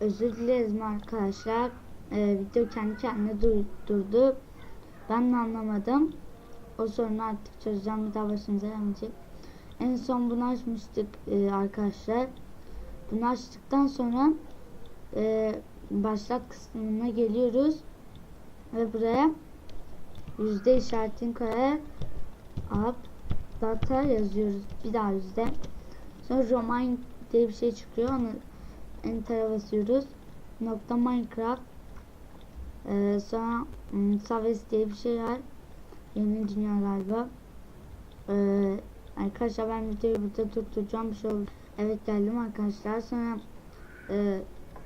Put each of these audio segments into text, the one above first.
Özür dileriz mi arkadaşlar? Ee, video kendi kendine dur- durdu. Ben de anlamadım. O sorunu artık çözeceğim. Bir daha başımıza gelmeyecek. En son bunu açmıştık e, arkadaşlar. Bunu açtıktan sonra e, başlat kısmına geliyoruz. Ve buraya yüzde işaretini koyarak up data yazıyoruz. Bir daha yüzde. Sonra Roman diye bir şey çıkıyor. Onu enter'a basıyoruz. Nokta Minecraft. Ee, sonra hmm, Saves diye bir şey var. Yeni dünya galiba. Ee, arkadaşlar ben videoyu burada durduracağım bir şey oldu. Evet geldim arkadaşlar. Sonra e,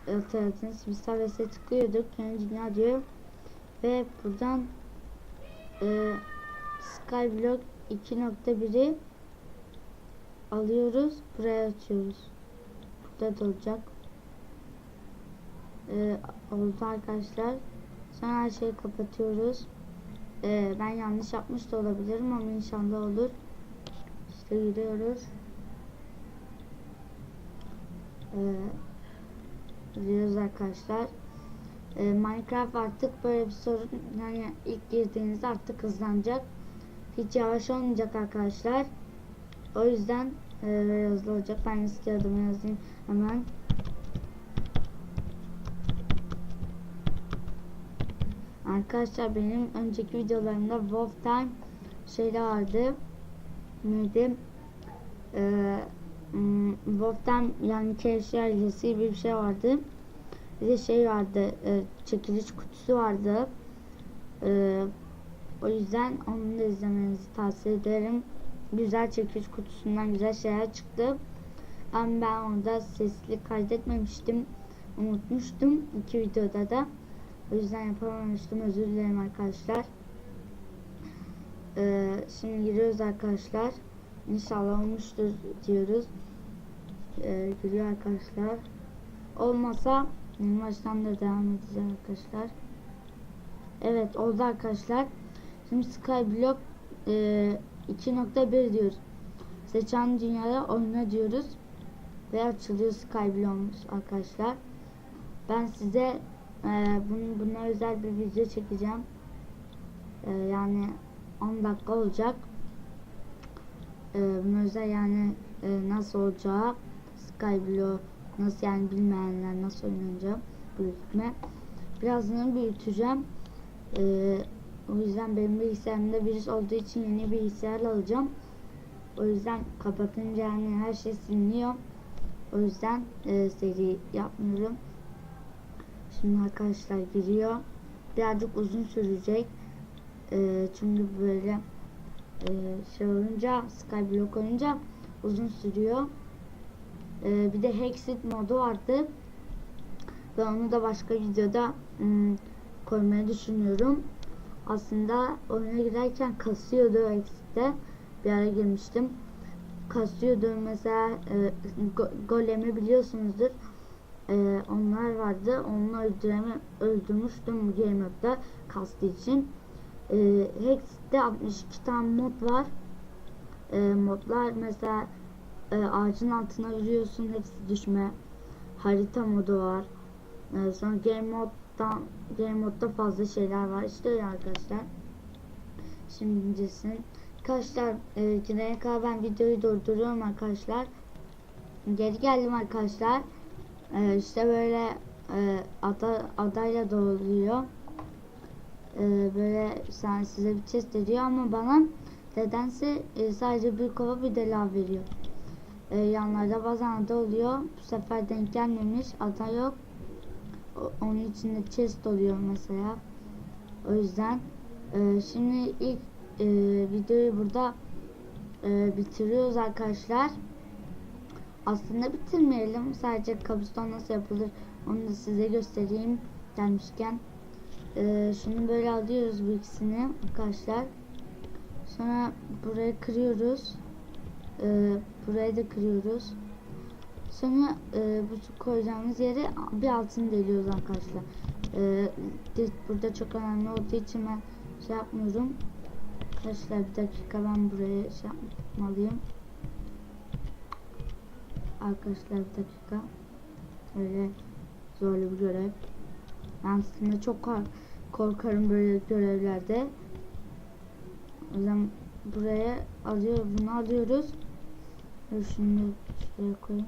hatırladınız biz Saves'e tıklıyorduk. Yeni dünya diyor. Ve buradan e, Skyblock 2.1'i alıyoruz. Buraya açıyoruz. Burada da olacak. Ee, oldu arkadaşlar. Sonra her şeyi kapatıyoruz. Ee, ben yanlış yapmış da olabilirim ama inşallah olur. İşte yürüyoruz. Ee, yürüyoruz arkadaşlar. Ee, Minecraft artık böyle bir sorun yani ilk girdiğinizde artık hızlanacak. Hiç yavaş olmayacak arkadaşlar. O yüzden e, hızlı olacak. Ben eski adımı yazayım hemen. Arkadaşlar benim önceki videolarımda Wolf Time şeyde vardı. Neydi? Ee, hmm, Wolf Time yani ailesi gibi bir şey vardı. Bir de şey vardı. E, çekiliş kutusu vardı. E, o yüzden onu da izlemenizi tavsiye ederim. Güzel çekiliş kutusundan güzel şeyler çıktı. Ama ben orada sesli kaydetmemiştim. Unutmuştum iki videoda da. O yüzden yapamamıştım. Özür dilerim arkadaşlar. Ee, şimdi giriyoruz arkadaşlar. İnşallah olmuştur diyoruz. Ee, giriyor arkadaşlar. Olmasa baştan da devam edeceğiz arkadaşlar. Evet oldu arkadaşlar. Şimdi Skyblock e, 2.1 diyoruz. Seçen dünyaya oyna diyoruz. Ve açılıyor Skyblock'umuz arkadaşlar. Ben size ee, bunun, buna özel bir video çekeceğim. Ee, yani 10 dakika olacak. Ee, buna özel yani e, nasıl olacağı Skyblock nasıl yani bilmeyenler nasıl oynanacak büyütme. Birazını büyüteceğim. Ee, o yüzden benim bilgisayarımda virüs olduğu için yeni bilgisayar alacağım. O yüzden kapatınca yani her şey siliniyor. O yüzden e, seri yapmıyorum. Şimdi arkadaşlar giriyor. Birazcık uzun sürecek. Ee, çünkü böyle e, şey olunca Skyblock olunca uzun sürüyor. Ee, bir de Hexit modu vardı. Ve onu da başka videoda ım, koymayı düşünüyorum. Aslında oyuna girerken kasıyordu Hexit'te. Bir ara girmiştim. Kasıyordu mesela e, go golemi biliyorsunuzdur ee, onlar vardı. Onu öldüreme, öldürmüştüm Game Mode'da kastı için. Ee, Hex'te 62 tane mod var. Ee, modlar mesela e, ağacın altına yürüyorsun hepsi düşme. Harita modu var. Ee, sonra Game Mode'dan Game Mode'da fazla şeyler var. İşte öyle arkadaşlar. Şimdi incesin. Arkadaşlar e, girene kadar ben videoyu durduruyorum arkadaşlar. Geri geldim arkadaşlar. Ee, işte böyle e, ada, adayla doluyor. Ee, böyle sen size bir test ediyor ama bana nedense e, sadece bir kova bir de lav veriyor. Ee, yanlarda bazen ada oluyor. Bu sefer denk gelmemiş. Ada yok. O, onun içinde chest oluyor mesela. O yüzden e, şimdi ilk e, videoyu burada e, bitiriyoruz arkadaşlar aslında bitirmeyelim. Sadece kabuston nasıl yapılır onu da size göstereyim gelmişken. Ee, şunu böyle alıyoruz bu ikisini arkadaşlar. Sonra burayı kırıyoruz. Ee, burayı da kırıyoruz. Sonra e, bu koyacağımız yere bir altını deliyoruz arkadaşlar. Ee, burada çok önemli olduğu için ben şey yapmıyorum. Arkadaşlar bir dakika ben buraya şey yapmalıyım arkadaşlar bir dakika öyle zorlu bir görev. Ben aslında çok kork- korkarım böyle görevlerde. O yüzden buraya alıyor, bunu alıyoruz. Şimdi şuraya koyayım.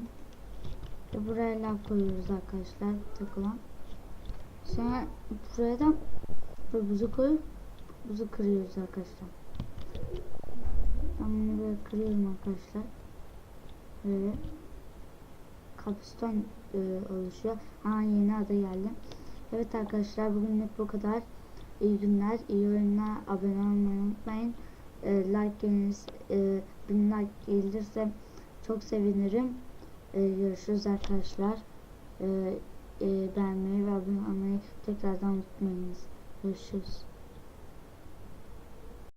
Ve buraya lav koyuyoruz arkadaşlar takılan. Sonra buraya da bu buzu koyup buzu kırıyoruz arkadaşlar. Ben bunu böyle kırıyorum arkadaşlar. Böyle kapıston e, oluşuyor. Ha yeni ada geldi. Evet arkadaşlar bugünlük bu kadar. İyi günler, iyi oyunlar. Abone olmayı unutmayın. E, like geliniz, e, bin like gelirse çok sevinirim. E, görüşürüz arkadaşlar. E, e, beğenmeyi ve abone olmayı tekrardan unutmayınız. Görüşürüz.